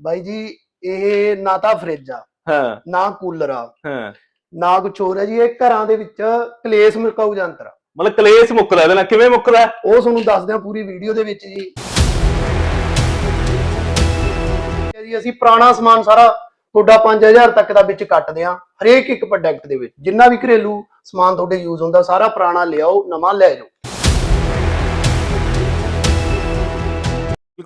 ਬਾਈ ਜੀ ਇਹ ਨਾ ਤਾਂ ਫ੍ਰਿਜ ਆ ਹਾਂ। ਨਾ ਕੂਲਰ ਆ। ਹਾਂ। ਨਾ ਕੁਛ ਹੋਰ ਹੈ ਜੀ ਇਹ ਘਰਾਂ ਦੇ ਵਿੱਚ ਕਲੇਸ਼ ਮੁਕਾਊ ਯੰਤਰ ਆ। ਮਤਲਬ ਕਲੇਸ਼ ਮੁੱਕਦਾ ਇਹਦੇ ਨਾਲ ਕਿਵੇਂ ਮੁੱਕਦਾ? ਉਹ ਤੁਹਾਨੂੰ ਦੱਸਦੇ ਆ ਪੂਰੀ ਵੀਡੀਓ ਦੇ ਵਿੱਚ ਜੀ। ਜੀ ਅਸੀਂ ਪੁਰਾਣਾ ਸਮਾਨ ਸਾਰਾ ਤੁਹਾਡਾ 5000 ਤੱਕ ਦਾ ਵਿੱਚ ਕੱਟਦੇ ਆ ਹਰੇਕ ਇੱਕ ਪ੍ਰੋਡਕਟ ਦੇ ਵਿੱਚ। ਜਿੰਨਾ ਵੀ ਘਰੇਲੂ ਸਮਾਨ ਤੁਹਾਡੇ ਯੂਜ਼ ਹੁੰਦਾ ਸਾਰਾ ਪੁਰਾਣਾ ਲਿਆਓ ਨਵਾਂ ਲੈ ਜਾਓ।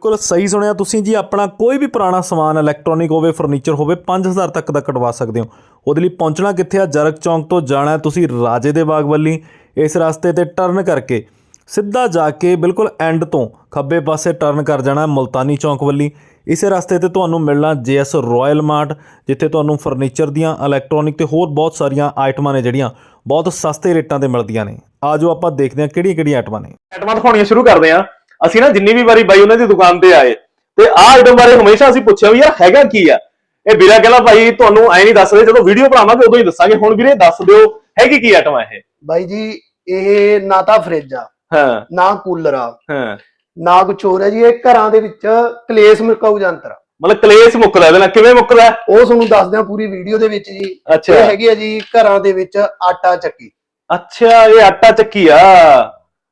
ਬਿਲਕੁਲ ਸਹੀ ਸੁਣਿਆ ਤੁਸੀਂ ਜੀ, ਆਪਣਾ ਕੋਈ ਵੀ ਪੁਰਾਣਾ ਸਮਾਨ ਇਲੈਕਟ੍ਰੋਨਿਕ ਹੋਵੇ ਫਰਨੀਚਰ ਹੋਵੇ 5000 ਤੱਕ ਦਾ ਕਟਵਾ ਸਕਦੇ ਹੋ। ਉਹਦੇ ਲਈ ਪਹੁੰਚਣਾ ਕਿੱਥੇ ਆ? ਜਰਕ ਚੌਂਕ ਤੋਂ ਜਾਣਾ ਤੁਸੀਂ ਰਾਜੇ ਦੇ ਬਾਗ ਵੱਲੀ ਇਸ ਰਸਤੇ ਤੇ ਟਰਨ ਕਰਕੇ ਸਿੱਧਾ ਜਾ ਕੇ ਬਿਲਕੁਲ ਐਂਡ ਤੋਂ ਖੱਬੇ ਪਾਸੇ ਟਰਨ ਕਰ ਜਾਣਾ ਹੈ ਮੁਲਤਾਨੀ ਚੌਂਕ ਵੱਲੀ। ਇਸੇ ਰਸਤੇ ਤੇ ਤੁਹਾਨੂੰ ਮਿਲਣਾ ਜੀਐਸ ਰਾਇਲ ਮਾਰਟ ਜਿੱਥੇ ਤੁਹਾਨੂੰ ਫਰਨੀਚਰ ਦੀਆਂ ਇਲੈਕਟ੍ਰੋਨਿਕ ਤੇ ਹੋਰ ਬਹੁਤ ਸਾਰੀਆਂ ਆਈਟਮਾਂ ਨੇ ਜਿਹੜੀਆਂ ਬਹੁਤ ਸਸਤੇ ਰੇਟਾਂ ਤੇ ਮਿਲਦੀਆਂ ਨੇ। ਆਜੋ ਆਪਾਂ ਦੇਖਦੇ ਹਾਂ ਕਿਹੜੀਆਂ-ਕਿਹੜੀਆਂ ਆਈਟਮਾਂ ਨੇ। ਆਈਟਮਾਂ ਦਿਖਾਉਣੀਆਂ ਸ਼ੁਰੂ ਕਰਦੇ ਹਾਂ। ਅਸੀਂ ਨਾ ਜਿੰਨੀ ਵੀ ਵਾਰੀ ਬਾਈ ਉਹਨਾਂ ਦੀ ਦੁਕਾਨ ਤੇ ਆਏ ਤੇ ਆਹ ਆਈਟਮ ਬਾਰੇ ਹਮੇਸ਼ਾ ਅਸੀਂ ਪੁੱਛਿਆ ਵੀ ਯਾਰ ਹੈਗਾ ਕੀ ਆ? ਇਹ ਵੀਰਾ ਕਹਿੰਦਾ ਭਾਈ ਤੁਹਾਨੂੰ ਐ ਨਹੀਂ ਦੱਸਦੇ ਜਦੋਂ ਵੀਡੀਓ ਬਣਾਵਾਂਗੇ ਉਦੋਂ ਹੀ ਦੱਸਾਂਗੇ। ਹੁਣ ਵੀਰੇ ਦੱਸ ਦਿਓ ਹੈਗੀ ਕੀ ਆਈਟਮ ਆ ਇਹ? ਬਾਈ ਜੀ ਇਹ ਨਾ ਤਾਂ ਫ੍ਰਿਜ ਆ ਹਾਂ। ਨਾ ਕੂਲਰ ਆ। ਹਾਂ। ਨਾ ਕੁਛ ਹੋਰ ਹੈ ਜੀ ਇਹ ਘਰਾਂ ਦੇ ਵਿੱਚ ਕਲੇਸ਼ ਮੁਕਾਊ ਯੰਤਰ ਆ। ਮਤਲਬ ਕਲੇਸ਼ ਮੁੱਕਦਾ ਇਹਦੇ ਨਾਲ ਕਿਵੇਂ ਮੁੱਕਦਾ? ਉਹ ਤੁਹਾਨੂੰ ਦੱਸਦੇ ਆ ਪੂਰੀ ਵੀਡੀਓ ਦੇ ਵਿੱਚ ਜੀ। ਅੱਛਾ। ਇਹ ਹੈਗੀ ਆ ਜੀ ਘਰਾਂ ਦੇ ਵਿੱਚ ਆਟਾ ਚੱਕੀ। ਅੱਛਾ ਇਹ ਆਟਾ ਚੱਕੀ ਆ।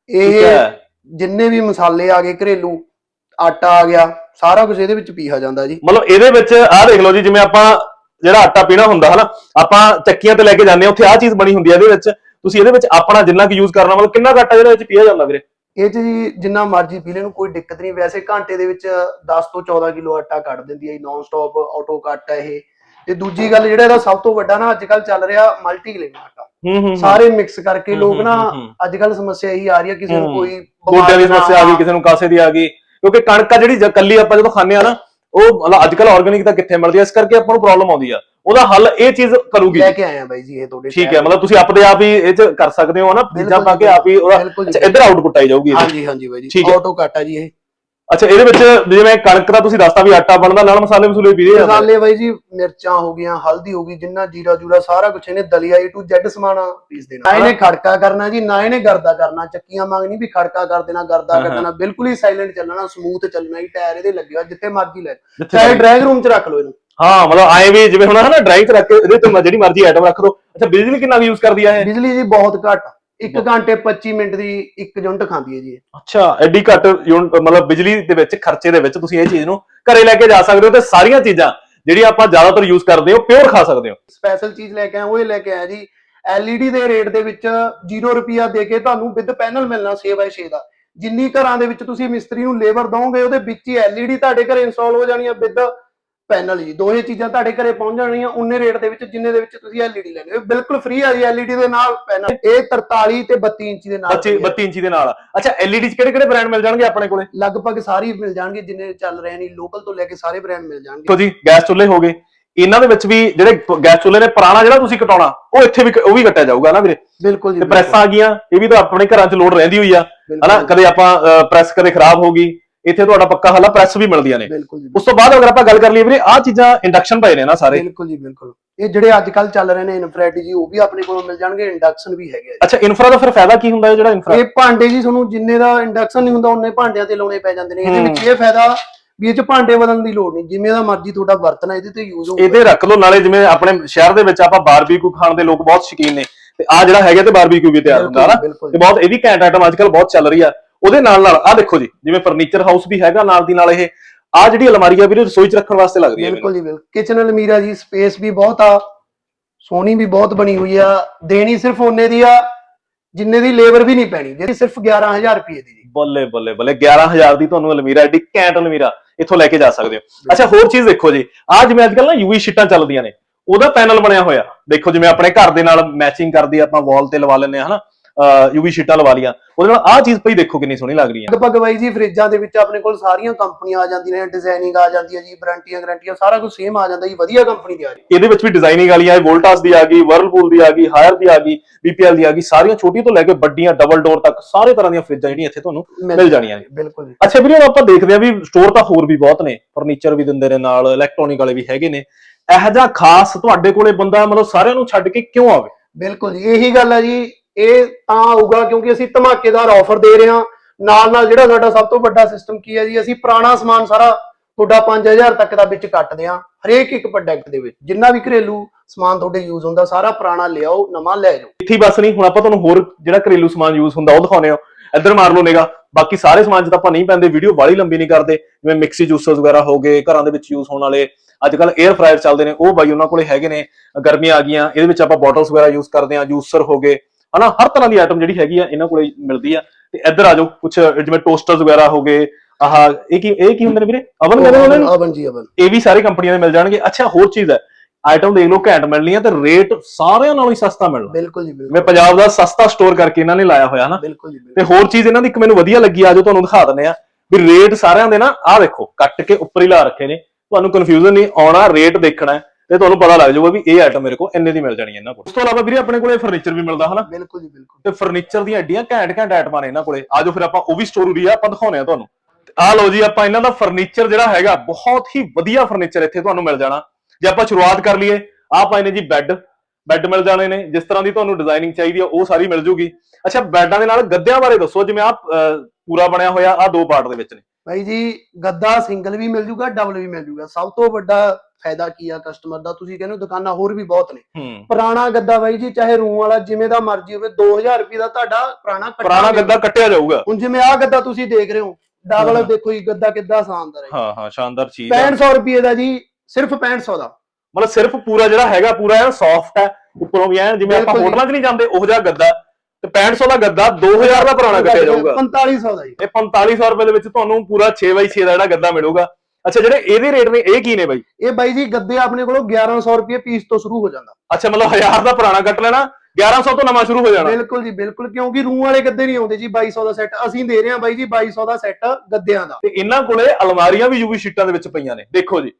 ਠੀਕ ਇਹ ਜਿੰਨੇ ਵੀ ਮਸਾਲੇ ਆ ਗਏ ਘਰੇਲੂ ਆਟਾ ਆ ਗਿਆ ਸਾਰਾ ਕੁਝ ਇਹਦੇ ਵਿੱਚ ਪੀਹਾ ਜਾਂਦਾ ਜੀ। ਮਤਲਬ ਇਹਦੇ ਵਿੱਚ ਆਹ ਦੇਖ ਲਓ ਜੀ ਜਿਵੇਂ ਆਪਾਂ ਜਿਹੜਾ ਆਟਾ ਪੀਣਾ ਹੁੰਦਾ ਹਨਾ ਆਪਾਂ ਚੱਕੀਆਂ ਤੇ ਲੈ ਕੇ ਜਾਂਦੇ ਹਾਂ ਉੱਥੇ ਆਹ ਚੀਜ਼ ਬਣੀ ਹੁੰਦੀ ਹੈ ਇਹਦੇ ਵਿੱਚ। ਤੁਸੀਂ ਇਹਦੇ ਵਿੱਚ ਆਪਣਾ ਜਿੰਨਾ ਕੁ ਯੂਜ਼ ਕਰਨਾ ਮਤਲਬ ਕਿੰਨਾ ਕੁ ਆਟਾ ਜਿਹੜਾ ਵਿੱਚ ਪੀਆ ਜਾਂਦਾ ਵੀਰੇ? ਇਹ 'ਚ ਜੀ ਜਿੰਨਾ ਮਰਜ਼ੀ ਪੀ ਲੈਣ ਕੋਈ ਦਿੱਕਤ ਨਹੀਂ। ਵੈਸੇ ਘੰਟੇ ਦੇ ਵਿੱਚ 10 ਤੋਂ 14 ਕਿਲੋ ਆਟਾ ਕੱਢ ਦਿੰਦੀ ਹੈ ਨਾਨ ਸਟਾਪ ਆਟੋ ਕੱਟ ਹੈ ਇਹ। ਤੇ ਦੂਜੀ ਗੱਲ ਜਿਹੜਾ ਇਹਦਾ ਸਭ ਤੋਂ ਵੱਡਾ ਨਾ ਅੱਜ ਕੱਲ ਚੱਲ ਰਿਹਾ ਮਲਟੀ ਗ੍ਰੇਨ ਆਟਾ। ਸਾਰੇ ਮਿਕਸ ਕਰਕੇ ਲੋਕ ਨਾ। ਅੱਜ ਕੱਲ ਸਮੱਸਿਆ ਇਹੀ ਆ ਰਹੀ ਹੈ ਕਿਸੇ ਨੂੰ। ਕੋਈ ਗੋਡਿਆਂ ਦੀ ਸਮੱਸਿਆ ਆ ਗਈ ਕਿਸੇ ਨੂੰ ਕਾਸੇ ਦੀ ਆ ਗਈ ਕਿਉਂਕਿ ਕਣਕ ਆ ਜਿਹੜੀ ਕੱਲੀ ਆਪਾਂ ਜਦੋਂ ਖਾਂਦੇ ਆ ਨਾ ਉਹ ਮਤਲਬ ਅੱਜ ਕੱਲ ਆਰਗੇਨਿਕ ਤਾਂ ਕਿੱਥੇ ਮਿਲਦੀ ਆ ਇਸ ਕਰਕੇ ਆਪਾਂ ਨੂੰ ਪ੍ਰੋਬਲਮ ਆਉਂਦੀ ਆ ਉਹਦਾ ਹੱਲ ਇਹ ਚੀਜ਼ ਕਰੂਗੀ ਲੈ ਕੇ ਆਏ ਆ ਬਾਈ ਜੀ ਇਹ ਤੁਹਾਡੇ ਠੀਕ ਹੈ। ਮਤਲਬ ਤੁਸੀਂ ਆਪਦੇ ਆਪ ਹੀ ਇਹ ਚ ਕਰ ਸਕਦੇ ਹੋ ਨਾ ਬੀਜਾਂ ਪਾ ਕੇ ਆਪ ਹੀ ਉਹਦਾ ਇੱਧਰ ਆਊਟਪੁੱਟ ਆਈ ਜਾਊਗੀ। ਹਾਂਜੀ ਹਾਂਜੀ ਬਾਈ ਜੀ। ਆਟੋ ਕੱਟ ਆ ਜੀ ਇਹ ਅੱਛਾ ਇਹਦੇ ਵਿੱਚ ਜਿਵੇਂ ਕਣਕ ਦਾ ਤੁਸੀਂ ਦੱਸਤਾ ਵੀ ਆਟਾ ਬਣਦਾ ਨਾਲ ਮਸਾਲੇ ਮਸੂਲੇ ਵੀ ਮਸਾਲੇ ਬਾਈ ਜੀ ਮਿਰਚਾਂ ਹੋ ਗਈਆਂ ਹਲਦੀ ਹੋ ਗਈ ਜਿੰਨਾ ਜੀਰਾ ਜੂਰਾ ਸਾਰਾ ਕੁਝ ਇਹਨੇ ਦਲੀਆ ਏ ਟੂ ਜ਼ੈਡ ਸਮਾਨ ਪੀਸ ਦੇਣਾ। ਨਾ ਇਹਨੇ ਖੜਕਾ ਕਰਨਾ ਜੀ ਨਾ ਇਹਨੇ ਗਰਦਾ ਕਰਨਾ ਚੱਕੀਆਂ ਮੰਗਣੀ ਵੀ ਖੜਕਾ ਕਰ ਦੇਣਾ ਗਰਦਾ ਹਾਂ, ਕਰ ਹਾਂ। ਦੇਣਾ ਬਿਲਕੁਲ ਹੀ ਸਾਇਲੈਂਟ ਚੱਲਣਾ ਸਮੂਥ ਚੱਲਣਾ ਹੀ ਟਾਇਰ ਇਹਦੇ ਲੱਗੇ ਹੋਏ ਜਿੱਥੇ ਮਰਜ਼ੀ ਲੈ ਚਾਹੇ ਡਰਾਈਵ ਰੂਮ 'ਚ ਰੱਖ ਲਓ ਇਹਨੂੰ। ਹਾਂ ਮਤਲਬ ਐ ਵੀ ਜਿਵੇਂ ਹੁਣ ਹਨਾ ਡਰਾਈਵ ਚ ਰੱਖ ਕੇ ਇਹਦੇ ਤੇ ਜਿਹੜੀ ਮਰਜ਼ੀ ਆਈਟਮ ਰੱਖ ਦੋ। ਅੱਛਾ ਬਿਜਲੀ ਕਿੰਨਾ ਯੂਜ਼ ਕਰਦੀ ਆ ਇਹ? ਬਿਜਲੀ ਜੀ ਬਹੁਤ ਘੱਟ। 1 ਘੰਟੇ 25 ਮਿੰਟ ਦੀ 1 ਯੂਨਿਟ ਖਾਂਦੀ ਹੈ ਜੀ ਇਹ। ਅੱਛਾ ਐਡੀ ਘੱਟ ਯੂਨਿਟ ਮਤਲਬ ਬਿਜਲੀ ਦੇ ਵਿੱਚ ਖਰਚੇ ਦੇ ਵਿੱਚ ਤੁਸੀਂ ਇਹ ਚੀਜ਼ ਨੂੰ ਘਰੇ ਲੈ ਕੇ ਜਾ ਸਕਦੇ ਹੋ ਤੇ ਸਾਰੀਆਂ ਚੀਜ਼ਾਂ ਜਿਹੜੀਆਂ ਆਪਾਂ ਜ਼ਿਆਦਾਤਰ ਯੂਜ਼ ਕਰਦੇ ਹੋ ਪਿਓਰ ਖਾ ਸਕਦੇ ਹੋ। ਸਪੈਸ਼ਲ ਚੀਜ਼ ਲੈ ਕੇ ਆਇਆ ਉਹ ਇਹ ਲੈ ਕੇ ਆਇਆ ਜੀ LED ਦੇ ਰੇਟ ਦੇ ਵਿੱਚ 0 ਰੁਪਿਆ ਦੇ ਕੇ ਤੁਹਾਨੂੰ ਵਿਦ ਪੈਨਲ ਮਿਲਣਾ 6x6 ਦਾ। ਜਿੰਨੀ ਘਰਾਂ ਦੇ ਵਿੱਚ ਤੁਸੀਂ ਮਿਸਤਰੀ ਨੂੰ ਲੇਬਰ ਦੋਗੇ ਉਹਦੇ ਵਿੱਚ ਹੀ LED ਤੁਹਾਡੇ ਘਰੇ ਇੰਸਟਾਲ ਹੋ ਜਾਣੀ ਹੈ ਵਿਦ ਪੈਨਲ ਜੀ ਦੋਹੇ ਚੀਜ਼ਾਂ ਤੁਹਾਡੇ ਘਰੇ ਪਹੁੰਚ ਜਾਣੀਆਂ ਉਨੇ ਰੇਟ ਦੇ ਵਿੱਚ ਜਿੰਨੇ ਦੇ ਵਿੱਚ ਤੁਸੀਂ LED ਲੈਣੇ ਹੋ ਬਿਲਕੁਲ ਫ੍ਰੀ ਆ ਜੀ LED ਦੇ ਨਾਲ ਪੈਨਲ। ਇਹ 43 ਤੇ 32 ਇੰਚੀ ਦੇ ਨਾਲ 25 32 ਇੰਚੀ ਦੇ ਨਾਲ। ਅੱਛਾ LED ਚ ਕਿਹੜੇ ਕਿਹੜੇ ਬ੍ਰਾਂਡ ਮਿਲ ਜਾਣਗੇ ਆਪਣੇ ਕੋਲੇ? ਲਗਭਗ ਸਾਰੇ ਮਿਲ ਜਾਣਗੇ ਜਿੰਨੇ ਚੱਲ ਰਹੇ ਨੇ ਲੋਕਲ ਤੋਂ ਲੈ ਕੇ ਸਾਰੇ ਬ੍ਰਾਂਡ ਮਿਲ ਜਾਣਗੇ। ਦੇਖੋ ਜੀ ਗੈਸ ਚੁੱਲ੍ਹੇ ਹੋ ਗਏ। ਇਹਨਾਂ ਦੇ ਵਿੱਚ ਵੀ ਜਿਹੜੇ ਗੈਸ ਚੁੱਲ੍ਹੇ ਨੇ ਪੁਰਾਣਾ ਜਿਹੜਾ ਤੁਸੀਂ ਕਟਾਉਣਾ ਉਹ ਇੱਥੇ ਵੀ ਉਹ ਵੀ ਕੱਟਿਆ ਜਾਊਗਾ ਨਾ ਵੀਰੇ? ਬਿਲਕੁਲ ਜੀ ਤੇ ਪ੍ਰੈਸਾਂ ਆ ਗਈਆਂ ਇਹ ਵੀ ਤਾਂ ਆਪਣੇ ਘਰਾਂ 'ਚ ਲੋਡ ਰਹਿੰਦੀ ਹੋਈ ਆ। ਹਨਾ ਕਦੇ ਆਪਾਂ ਪ੍ਰੈਸ ਕਦੇ ਖਰਾਬ ਹੋ ਗਈ ਇੱਥੇ ਤੁਹਾਡਾ ਪੱਕਾ ਹੱਲ ਪ੍ਰੈਸ ਵੀ ਮਿਲਦੀਆਂ ਨੇ। ਬਿਲਕੁਲ ਜੀ ਉਸ ਤੋਂ ਬਾਅਦ ਅਗਰ ਆਪਾਂ ਗੱਲ ਕਰ ਲਈਏ ਵੀਰੇ ਆਹ ਚੀਜ਼ਾਂ ਇੰਡਕਸ਼ਨ ਪਏ ਨੇ ਨਾ ਸਾਰੇ। ਬਿਲਕੁਲ ਜੀ ਬਿਲਕੁਲ। ਇਹ ਜਿਹੜੇ ਅੱਜ ਕੱਲ ਚੱਲ ਰਹੇ ਨੇ ਇਨਫਰੈਟੀ ਜੀ ਉਹ ਵੀ ਆਪਣੇ ਕੋਲੋਂ ਮਿਲ ਜਾਣਗੇ ਇੰਡਕਸ਼ਨ ਵੀ ਹੈਗੇ ਆ ਅੱਛਾ ਇਨਫਰਾ ਦਾ ਫਿਰ ਫਾਇਦਾ ਕੀ ਹੁੰਦਾ ਹੈ ਜਿਹੜਾ। ਇਨਫਰਾ ਇਹ ਭਾਂਡੇ ਜੀ ਤੁਹਾਨੂੰ ਜਿੰਨੇ ਦਾ ਇੰਡਕਸ਼ਨ ਨਹੀਂ ਹੁੰਦਾ ਉਹਨੇ ਭਾਂਡਿਆਂ ਤੇ ਲਾਉਣੇ ਪੈ ਜਾਂਦੇ ਨੇ। ਇਹਦੇ ਵਿੱਚ ਇਹ ਫਾਇਦਾ ਵੀ ਇਹ ਚ ਭਾਂਡੇ ਬਦਲਣ ਦੀ ਲੋੜ ਨਹੀਂ। ਜਿਵੇਂ ਦਾ ਮਰਜ਼ੀ ਤੁਹਾਡਾ ਬਰਤਨ ਹੈ ਇਹਦੇ ਤੇ ਯੂਜ਼ ਹੋਊਗਾ। ਇਹਦੇ ਰੱਖ ਲਓ ਨਾਲੇ ਜਿਵੇਂ ਆਪਣੇ ਸ਼ਹਿਰ ਦੇ ਵਿੱਚ ਆਪਾਂ ਬਾਰਬੀਕਿਊ ਖਾਣ ਦੇ ਲੋਕ ਬਹੁਤ ਸ਼ੌਕੀਨ ਨੇ। ਤੇ ਆ ਜਿਹੜਾ ਹੈਗਾ ਤੇ ਬਾਰਬੀਕਿਊ ਵੀ ਤਿਆਰ ਹੁੰਦਾ ਹਨਾ ਤੇ ਬਹੁਤ ਇਹ ਵੀ ਘੈਂਟ ਆਈਟਮ ਅੱਜਕੱਲ ਬਹੁਤ ਚੱਲ ਰਹੀ ਆ। ਉਹਦੇ ਨਾਲ ਨਾਲ ਆ ਦੇਖੋ ਜੀ ਜਿਵੇਂ ਫਰਨੀਚਰ ਹਾਊਸ ਵੀ ਹੈਗਾ ਨਾਲ ਦੀ ਨਾਲ ਇਹ ਆ ਜਿਹੜੀ ਅਲਮਾਰੀ ਆ ਵੀਰੇ ਰਸੋਈ 'ਚ ਰੱਖਣ ਵਾਸਤੇ ਲੱਗਦੀ ਹੈ ਬਿਲਕੁਲ ਜੀ ਬਿਲਕੁਲ। ਕਿਚਨ ਅਲਮੀਰਾ ਜੀ ਸਪੇਸ ਵੀ ਬਹੁਤ ਆ ਸੋਹਣੀ ਵੀ ਬਹੁਤ ਬਣੀ ਹੋਈ ਆ। ਦੇਣੀ ਸਿਰਫ ਉਹਨੇ ਦੀ ਆ ਜਿੰਨੇ ਦੀ ਲੇਬਰ ਵੀ ਨਹੀਂ ਪੈਣੀ। ਜਿਹੜੀ ਸਿਰਫ 11000 ਰੁਪਏ ਦੀ ਜੀ। ਬੱਲੇ ਬੱਲੇ ਬੱਲੇ 11000 ਦੀ ਤੁਹਾਨੂੰ ਅਲਮੀਰਾ ਐਡੀ ਘੈਂਟ ਅਲਮੀਰਾ ਇੱਥੋਂ ਲੈ ਕੇ ਜਾ ਸਕਦੇ ਹੋ। ਅੱਛਾ ਹੋਰ ਚੀਜ਼ ਦੇਖੋ ਜੀ ਆ ਜਿਵੇਂ ਅੱਜਕੱਲ ਨਾ ਯੂਵੀ ਸ਼ੀਟਾਂ ਚੱਲਦੀਆਂ ਨੇ ਉਹਦਾ ਪੈਨਲ ਬਣਿਆ ਹੋਇਆ। ਦੇਖੋ ਜਿਵੇਂ ਆਪਣੇ ਘਰ ਦੇ ਨਾਲ ਮੈਚਿੰਗ ਕਰਦੀ ਆਪਾਂ ਵਾਲ ਤੇ ਲਵਾ ਲੈਂਦੇ ਆ ਹਨਾ? ਯੂਵੀ ਸ਼ੀਟਾਂ ਲਵਾ ਲੀਆਂ ਉਹਦੇ ਨਾਲ ਆਹ ਚੀਜ਼ ਪਈ ਦੇਖੋ ਕਿੰਨੀ ਸੋਹਣੀ ਲੱਗ ਰਹੀ ਆ ਲਗਭਗ ਬਾਈ ਜੀ ਫਰਿੱਜਾਂ ਦੇ ਵਿੱਚ ਆਪਣੇ ਕੋਲ ਸਾਰੀਆਂ ਕੰਪਨੀਆਂ ਆ ਜਾਂਦੀਆਂ ਨੇ ਡਿਜ਼ਾਈਨਿੰਗ ਆ ਜਾਂਦੀ ਹੈ ਜੀ ਵਾਰੰਟੀਆਂ ਗਾਰੰਟੀਆਂ ਸਾਰਾ ਕੁਝ ਸੇਮ ਆ ਜਾਂਦਾ ਜੀ ਵਧੀਆ ਕੰਪਨੀ ਦੀ ਆ ਜੀ ਇਹਦੇ ਵਿੱਚ ਵੀ ਡਿਜ਼ਾਈਨਿੰਗ ਵਾਲੀਆਂ ਹੈ ਵੋਲਟਾਸ ਦੀ ਆ ਗਈ ਵਰਲਪੂਲ ਦੀ ਆ ਗਈ ਹਾਇਰ ਦੀ ਆ ਗਈ ਬੀਪੀਐਲ ਦੀ ਆ ਗਈ ਸਾਰੀਆਂ ਛੋਟੀ ਤੋਂ ਲੈ ਕੇ ਵੱਡੀਆਂ ਡਬਲ ਡੋਰ ਤੱਕ ਸਾਰੇ ਤਰ੍ਹਾਂ ਦੀਆਂ ਫਰਿੱਜਾਂ ਜਿਹੜੀਆਂ ਇੱਥੇ ਤੁਹਾਨੂੰ ਮਿਲ ਜਾਣੀਆਂ ਨੇ। ਬਿਲਕੁਲ ਜੀ। ਅੱਛਾ ਵੀਰੇ ਹੁਣ ਆਪਾਂ ਦੇਖਦੇ ਆ ਵੀ ਸਟੋਰ ਤਾਂ ਹੋਰ ਵੀ ਬਹੁਤ ਨੇ ਫਰਨੀਚਰ ਵੀ ਦਿੰਦੇ ਨੇ ਨਾਲ ਇਲੈਕਟ੍ਰੋਨਿਕ ਵਾਲੇ ਵੀ ਹੈਗੇ ਨੇ। ਇਹੋ ਜਿਹਾ ਖਾਸ ਤੁਹਾਡੇ ਕੋਲੇ ਬੰਦਾ ਮਤਲਬ ਸਾਰਿਆਂ ਨੂੰ ਛੱਡ ਕੇ ਕਿਉਂ ਆਵੇ? ਬਿਲਕੁਲ ਜੀ ਇਹੀ ਗੱਲ ਹੈ ਜੀ ਇਹ ਤਾਂ ਆਊਗਾ ਕਿਉਂਕਿ ਅਸੀਂ ਧਮਾਕੇਦਾਰ ਆਫਰ ਦੇ ਰਹੇ ਹਾਂ। ਨਾਲ ਨਾਲ ਜਿਹੜਾ ਸਾਡਾ ਸਭ ਤੋਂ ਵੱਡਾ ਸਿਸਟਮ ਕੀ ਹੈ ਜੀ? ਅਸੀਂ ਪੁਰਾਣਾ ਸਮਾਨ ਸਾਰਾ ਤੁਹਾਡਾ 5000 ਤੱਕ ਦਾ ਵਿੱਚ ਕੱਟਦੇ ਆ ਹਰੇਕ ਇੱਕ ਪ੍ਰੋਡਕਟ ਦੇ ਵਿੱਚ। ਜਿੰਨਾ ਵੀ ਘਰੇਲੂ ਸਮਾਨ ਤੁਹਾਡੇ ਯੂਜ਼ ਹੁੰਦਾ, ਸਾਰਾ ਪੁਰਾਣਾ ਲਿਆਓ, ਨਵਾਂ ਲੈ ਜਾਓ। ਇੱਥੇ ਬਸ ਨਹੀਂ, ਹੁਣ ਆਪਾਂ ਤੁਹਾਨੂੰ ਹੋਰ ਜਿਹੜਾ ਘਰੇਲੂ ਸਮਾਨ ਯੂਜ਼ ਹੁੰਦਾ, ਉਹ ਦਿਖਾਉਨੇ ਆ ਇੱਧਰ ਮਾਰ ਲਓ ਨਿਗਾ ਬਾਕੀ ਸਾਰੇ ਸਮਾਨ 'ਚ ਤਾਂ ਆਪਾਂ ਨਹੀਂ ਪੈਂਦੇ ਵੀਡੀਓ ਬਾਹਲੀ ਲੰਬੀ ਨਹੀਂ ਕਰਦੇ। ਜਿਵੇਂ ਮਿਕਸੀ ਜੂਸਰਸ ਵਗੈਰਾ ਹੋ ਗਏ, ਘਰਾਂ ਦੇ ਵਿੱਚ ਯੂਜ਼ ਹੋਣ ਵਾਲੇ। ਅੱਜ ਕੱਲ 에ਅਰ ਫਰਾਇਰ ਚੱਲਦੇ ਨੇ, ਉਹ ਬਾਈ ਉਹਨਾਂ ਕੋਲੇ ਹੈਗੇ ਨੇ। ਗਰਮੀਆਂ ਆ ਗਈਆਂ, ਇਹਦੇ ਵਿੱਚ ਆਪਾਂ ਬੋਟਲਸ ਵਗੈਰਾ ਯੂਜ਼ ਕਰਦੇ ਆ ਜੂਸਰ ਹੋ ਗਏ। ਹਨਾ ਹਰ ਤਰ੍ਹਾਂ ਦੀ ਆਈਟਮ ਜਿਹੜੀ ਹੈਗੀ ਆ ਇਹਨਾਂ ਕੋਲੇ ਮਿਲਦੀ ਆ। ਤੇ ਇੱਧਰ ਆ ਜਾਓ ਕੁਝ ਜਿਵੇਂ ਟੋਸਟਰਸ ਵਗੈਰਾ ਹੋ ਗਏ ਆਹ ਇਹ ਕੀ ਇਹ ਕੀ ਹੁੰਦੇ ਨੇ ਵੀਰੇ? ਅਵਨ ਕਹਿੰਦੇ ਨੇ ਉਹਨਾਂ ਨੂੰ? ਅਵਨ ਜੀ ਅਵਨ ਇਹ ਵੀ ਸਾਰੇ ਕੰਪਨੀਆਂ ਦੇ ਮਿਲ ਜਾਣਗੇ। ਅੱਛਾ ਹੋਰ ਚੀਜ਼ ਹੈ। ਆਈਟਮ ਦੇਖ ਲਓ ਘੈਂਟ ਮਿਲਣੀ ਆ ਤੇ ਰੇਟ ਸਾਰਿਆਂ ਨਾਲੋਂ ਹੀ ਸਸਤਾ ਮਿਲਣਾ। ਬਿਲਕੁਲ ਜੀ ਮੈਂ ਬਿਲਕੁਲ ਪੰਜਾਬ ਦਾ ਸਸਤਾ ਸਟੋਰ ਕਰਕੇ ਇਹਨਾਂ ਨੇ ਲਾਇਆ ਹੋਇਆ ਨਾ ਬਿਲਕੁਲ ਜੀ ਤੇ ਹੋਰ ਚੀਜ਼ ਇਹਨਾਂ ਦੀ ਇੱਕ ਮੈਨੂੰ ਵਧੀਆ ਲੱਗੀ ਆਜੋ ਤੁਹਾਨੂੰ ਦਿਖਾ ਦਿੰਦੇ ਆ। ਵੀ ਰੇਟ ਸਾਰਿਆਂ ਦੇ ਨਾ ਆਹ ਦੇਖੋ ਕੱਟ ਕੇ ਉੱਪਰ ਹੀ ਲਾ ਰੱਖੇ ਨੇ। ਤੁਹਾਨੂੰ ਕਨਫਿਊਜ਼ਨ ਨਹੀਂ ਆਉਣਾ ਰੇਟ ਦੇਖਣਾ ਹੈ। ਤੇ ਤੁਹਾਨੂੰ ਪਤਾ ਲੱਗ ਜਾਊਗਾ ਵੀ ਇਹ ਆਈਟਮ ਮੇਰੇ ਕੋਲ ਇੰਨੇ ਦੀ ਮਿਲ ਜਾਣੀ ਹੈ ਇਹਨਾਂ ਕੋਲ। ਉਸ ਤੋਂ ਇਲਾਵਾ ਵੀਰੇ ਆਪਣੇ ਕੋਲੇ ਫਰਨੀਚਰ ਵੀ ਮਿਲਦਾ ਹਨਾ? ਬਿਲਕੁਲ ਜੀ ਬਿਲਕੁਲ। ਤੇ ਫਰਨੀਚਰ ਦੀਆਂ ਐਡੀਆਂ ਘੈਂਟ ਘੈਂਟ ਆਈਟਮਾਂ ਨੇ ਇਹਨਾਂ ਕੋਲੇ। ਆਜੋ ਫਿਰ ਆਪਾਂ ਉਹ ਵੀ ਸਟੋਰ ਆ ਆਪਾਂ ਦਿਖਾਉਣੇ ਆ ਤੁਹਾਨੂੰ। ਆਹ ਲਓ ਜੀ ਆਪਾਂ ਇਹਨਾਂ ਦਾ ਫਰਨੀਚਰ ਜਿਹੜਾ ਹੈਗਾ ਬਹੁਤ ਹੀ ਵਧੀਆ ਫਰਨੀਚਰ ਇੱਥੇ ਤੁਹਾਨੂੰ ਮਿਲ ਜਾਣਾ। ਜੇ ਆਪਾਂ ਸ਼ੁਰੂਆਤ ਕਰ ਲਈਏ ਆਹ ਪਾਏ ਨੇ ਜੀ ਬੈੱਡ ਬੈੱਡ ਮਿਲ ਜਾਣੇ ਨੇ। ਜਿਸ ਤਰ੍ਹਾਂ ਦੀ ਤੁਹਾਨੂੰ ਡਿਜ਼ਾਈਨਿੰਗ ਚਾਹੀਦੀ ਆ ਉਹ ਸਾਰੀ ਮਿਲ ਜੂਗੀ। ਅੱਛਾ ਬੈੱਡਾਂ ਦੇ ਨਾਲ ਗੱਦਿਆਂ ਬਾਰੇ ਦੱਸੋ ਜਿਵੇਂ ਆਹ ਅਹ, ਪੂਰਾ ਬਣਿਆ ਹੋਇਆ ਆ ਦੋ ਪਾਰਟ ਦੇ ਵਿੱਚ ਨੇ। ਭਾਈ ਜੀ ਗੱਦਾ ਸਿੰਗਲ ਵੀ ਮਿਲ ਜੂਗਾ ਡਬਲ ਵੀ ਮਿਲ ਜੂਗਾ। ਸਭ ਤੋਂ ਵੱਡਾ ਫਾਇਦਾ ਕੀ ਆ ਕਸਟਮਰ ਦਾ? ਤੁਸੀਂ ਕਹਿੰਦੇ ਹੋ ਦੁਕਾਨਾਂ ਹੋਰ ਵੀ ਬਹੁਤ ਨੇ। ਪੁਰਾਣਾ ਗੱਦਾ ਬਾਈ ਜੀ ਚਾਹੇ ਰੂਮ ਵਾਲਾ ਜਿਵੇਂ ਦਾ ਮਰਜ਼ੀ ਹੋਵੇ 2000 ਰੁਪਏ ਦਾ ਤੁਹਾਡਾ ਪੁਰਾਣਾ ਪੁਰਾਣਾ ਗੱਦਾ ਕੱਟਿਆ ਜਾਊਗਾ। ਹੁਣ ਜਿਵੇਂ ਆਹ ਗੱਦਾ ਤੁਸੀਂ ਦੇਖ ਰਹੇ ਹੋ। ਡਬਲ ਦੇਖੋ ਜੀ ਗੱਦਾ ਕਿੱਦਾਂ ਸ਼ਾਨਦਾਰ ਹੈ ਹਾਂ ਹਾਂ ਸ਼ਾਨਦਾਰ ਚੀਜ਼ ਆ। 6500 ਰੁਪਏ ਦਾ ਜੀ ਸਿਰਫ 6500 ਦਾ। ਮਤਲਬ ਸਿਰਫ ਪੂਰਾ ਜਿਹੜਾ ਹੈਗਾ ਪੂਰਾ ਐਨ ਸੌਫਟ ਹੈ ਉੱਪਰੋਂ ਵੀ ਐਨ ਜਿਵੇਂ ਆਪਾਂ। ਹੋਟਲਾਂ 'ਚ ਨਹੀਂ ਜਾਂਦੇ ਉਹ ਜਿਹਾ ਗੱਦਾ। ਤੇ 6500 ਦਾ ਗੱਦਾ 2000 ਦਾ ਪੁਰਾਣਾ ਕੱਟਿਆ ਜਾਊਗਾ। 4500 ਦਾ ਜੀ। ਇਹ 4500 ਰੁਪਏ ਦੇ ਵਿੱਚ ਤੁਹਾਨੂੰ ਪੂਰਾ 6x6 ਦਾ ਜਿਹੜਾ ਗੱਦਾ ਮਿਲੂਗਾ। ਅੱਛਾ ਜਿਹੜੇ ਇਹਦੇ ਰੇਟ ਨੇ ਇਹ ਕੀ ਨੇ ਬਾਈ? ਇਹ ਬਾਈ ਜੀ ਗੱਦੇ ਆਪਣੇ ਕੋਲੋਂ 1100 ਰੁਪਏ ਪੀਸ ਤੋਂ ਸ਼ੁਰੂ ਹੋ ਜਾਂਦਾ। ਅੱਛਾ ਮਤਲਬ 1000 ਦਾ ਪੁਰਾਣਾ ਕੱਟ ਲੈਣਾ 1100 ਤੋਂ ਨਵਾਂ ਸ਼ੁਰੂ ਹੋ ਜਾਣਾ। ਬਿਲਕੁਲ ਜੀ ਬਿਲਕੁਲ ਕਿਉਂਕਿ ਰੂਮ ਵਾਲੇ ਗੱਦੇ ਨਹੀਂ ਆਉਂਦੇ ਜੀ 2200 ਦਾ ਸੈੱਟ ਅਸੀਂ ਦੇ ਰਹੇ ਹਾਂ ਬਾਈ ਜੀ 2200 ਦਾ ਸੈੱਟ ਗੱਦਿਆਂ ਦਾ। ਤੇ ਇਹਨਾਂ ਕੋਲੇ ਅਲਮਾਰੀਆਂ ਵੀ ਯੂਵੀ ਸ਼ੀਟਾਂ ਦੇ ਵਿੱਚ ਪਈਆਂ ਨੇ। ਦੇਖੋ ਜੀ